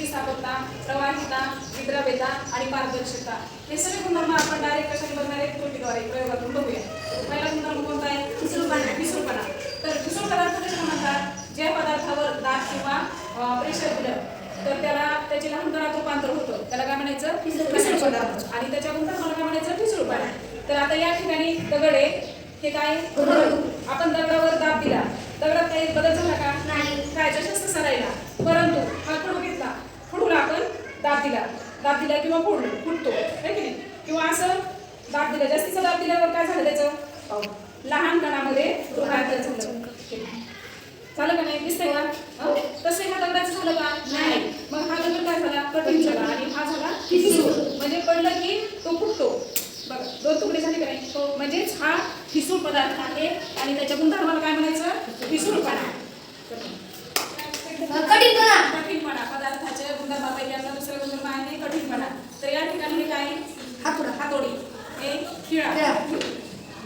स्थितीस्थापकता प्रवाहिता विद्रव्यता आणि पारदर्शकता. हे सगळे गुणधर्म आपण डायरेक्ट कशाने बघणार आहे कृतीद्वारे प्रयोगातून बघूया. पहिला गुणधर्म कोणता आहे? ठिसूळपणा ठिसूळपणा तर ठिसूळ पदार्थ कसे म्हणतात ज्या पदार्थावर दाब किंवा प्रेशर दिलं तर त्याला त्याचे लहान कणात रूपांतर होतं. त्याला काय म्हणायचं? ठिसूळ पदार्थ. आणि त्याच्या गुणधर्माला काय म्हणायचं? ठिसूळपणा तर आता या ठिकाणी दगड आहे हे काय? आपण दगडावर दाब दिला. दगडात काही बदल झाला का? नाही. काय? जसं तसं राहिला परंतु हा खडू घेतला खडूला आपण दाब दिला दाब दिला किंवा फोडलो फुटतो. है की नाही? किंवा असं दाब दिला. जास्तीचा दाब दिल्यावर काय झालं त्याचं? पाहू. लहान कणामध्ये झालं. झालं का नाही? दिसतंय का? हं? तसं ह्या दगडाचं झालं का? नाही. मग हा दगड काय झाला? कठीण झाला. आणि हा झाला ठिसूळ म्हणजे पडलं की तो फुटतो. बघा दोन तुकडे झाले का नाही? तो म्हणजेच हा ठिसूळ पदार्थ आहे. आणि त्याच्या गुणधर्माला काय म्हणायचं ठिसूळपणा कठीणपणा. कठीणपणा पदार्थाच्या गुणधर्मापैकी आपला दुसरा गुणधर्म आहे कठीणपणा तर या ठिकाणी हे काय हातोडा. हातोडी हे खिळा खिळा.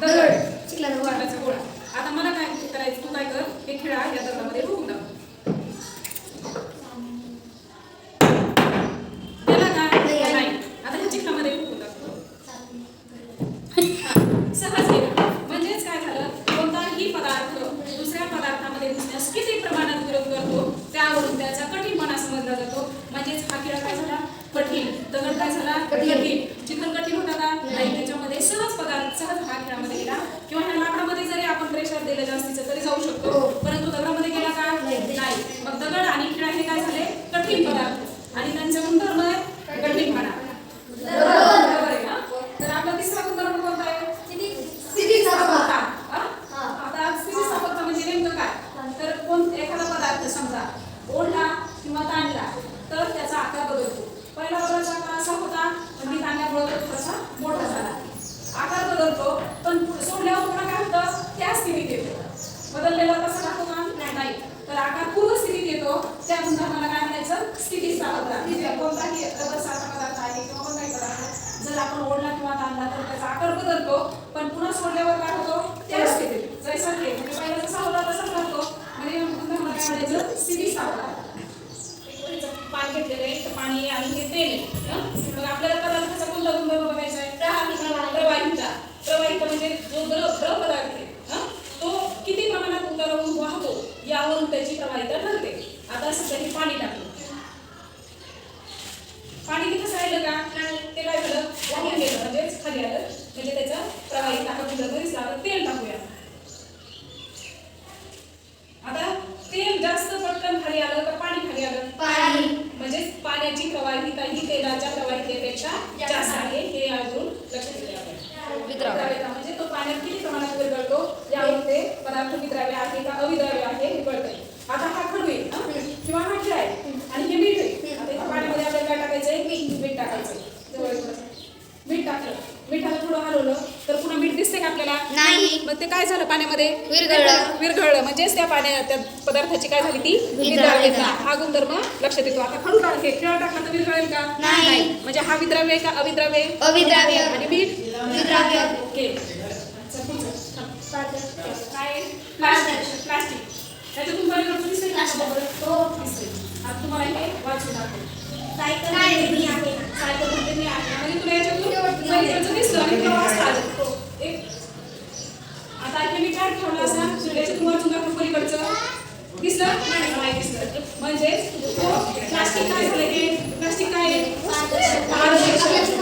दगड दगड. चिखलाचा गोळा. चिखलाचा गोळा आता मला काय करायचं तू काय कर हे खिळा या दगडामध्ये ठोकून टाक गेला का नाही. नाही आता ह्या चिखलामध्ये ठोकून टाकतो सहज गेला म्हणजेच काय झालं कोणताही पदार्थ दुसऱ्या पदार्थामध्ये घुसण्यास किती प्रमाणात विरोध करतो त्यावरून त्याचा कठीणपणा समजला जातो म्हणजेच हा किडा काय झाला कठीण दगड काय झाला कठीण. कठीण चिखल कठीण होता का नाही त्याच्यामध्ये सहज पदार्थ सहज हा खेळामध्ये गेला किंवा ह्या लाकडामध्ये जरी आपण प्रेशर दिलं जास्तीचं तरी जाऊ शकतो हो. परंतु दगडामध्ये गेला का नाही. नाही मग दगड आणि खिळा हे काय झाले कठीण पदार्थ आणि त्यांचा गुणधर्म आहे कठीणपणा बरोबर आहे ना तर आपला तिसरा गुणधर्म कोणता आहे स्थितीस्थापकता. हा? हा. आता स्थितीस्थापकता म्हणजे नेमकं काय तर कोण एखादा पदार्थ समजा ओढला किंवा ताणला तर त्याचा आकार बदलतो पहिला बदलाचा आकार असा होता पण मी ताणल्यामुळे तो थोडासा मोठा झाला आकार बदलतो पण सोडल्यावर पुन्हा काय होतं त्या स्थितीत येतो बदललेला तसा राहतो का नाही तर आकार पूर्व स्थितीत येतो त्या गुणधर्माला काय म्हणायचं स्थितीस्थापकता म्हणजे कोणताही रबरसारखा पदार्थ आहे किंवा कोणताही पदार्थ जर आपण ओढला किंवा ताणला तर त्याचा आकार बदलतो पण पुन्हा सोडल्यावर काय होतो त्या स्थितीत जैसा ते म्हणजे पहिला जसा होता तसाच राहतो म्हणजे या गुणधर्माला काय म्हणायचं स्थितीस्थापकता एक पाणी घेतलेलं आहे तर पाणी आणि हे तेल हं? मग आपल्याला पदार्थाचा कोणता गुणधर्म बघायचा आहे? प्रवाहिता प्रवाहिता म्हणजे जो द्रव द्रव पदार्थ आहे हं? तो किती प्रमाणात उतरवून वाहतो यावरून त्याची प्रवाहिता ठरते. आता सध्या हे पाणी टाकलं. पाणी तिथं राहिलं का? ते काय झालं? वाहून गेलं म्हणजेच खाली आलं. म्हणजे त्याचा प्रवाहिता हा गुणधर्म दिसला आता तेल टाकूया आता तेल जास्त पटकन खाली आलं का पाणी खाली आलं पाणी. म्हणजेच पाण्याची प्रवाहिता ही तेलाच्या प्रवाहितेपेक्षा जास्त आहे हे अजून लक्षात ठेवले आपण विद्राव्यता म्हणजे तो पाण्यात किती प्रमाणात विरघळतो यावरून ते पदार्थ विद्राव्य आहे का अविद्राव्य आहे हे कळतंय आता हा खडू आहे हं? किंवा हा खिळा आहे आणि हे मीठ आहे आता इथं पाण्यामध्ये आपल्याला काय टाकायचंय मीठ मीठ टाकायचंय जवळ ये थोडंसं. मीठ टाकलं मिठाला थोडं हलवलं तर पुन्हा मीठ दिसते का आपल्याला नाही. मग ते काय झालं पाण्यामध्ये? विरघळलं. विरघळलं. म्हणजेच त्या पाण्या त्या पदार्थाची काय झाली ती? विद्राव्यता. हा. गुणधर्म लक्षात येतो. आता खडू टाक हे खिळा टाकला तर विरघळेल का? नाही. म्हणजे हा विद्राव्य आहे का अविद्राव्य आहे? अविद्राव्य. आणि मीठ विद्राव्य. ओके. आहे? प्लास्टिक. प्लास्टिक. त्याच्यातून बरोबर? हो दिसतंय आता तुम्हाला हे वाचून दाखवतो. सायकल म्हणजे मी आहे. म्हणजे तुला याच्यातून दिसलं आणि तुला वाचता आलं हो. एक आता हे मी काय दिसलं नाही दिसलं म्हणजे प्लास्टिक काय झालं हे प्लास्टिक काय आहे पारदर्शक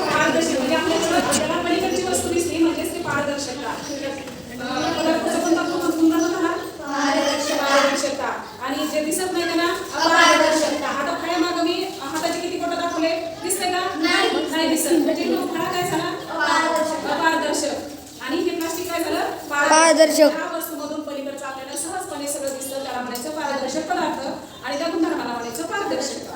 पारदर्शक म्हणजे आपल्याला आपल्याला पलीकडची वस्तू दिसली म्हणजेच ते पारदर्शकता अं, पदार्थाचा कोणता गुण- गुणधर्म झाला पारदर्शकता आणि जे दिसत नाही त्याला अपारदर्शकता आता फळ्या मागं मी हाताचे किती बोटं दाखवले दिसते का नाही. नाही दिसत म्हणजे तो फळा काय झाला अपारदर्शक आणि हे प्लास्टिक काय झालं पारदर्शक. वस्तूमधून पलीकडचं आपल्याला सहजपणे सगळं दिसतं त्याला म्हणायचं पारदर्शक पदार्थ आणि त्या गुणधर्माला म्हणायचं पारदर्शक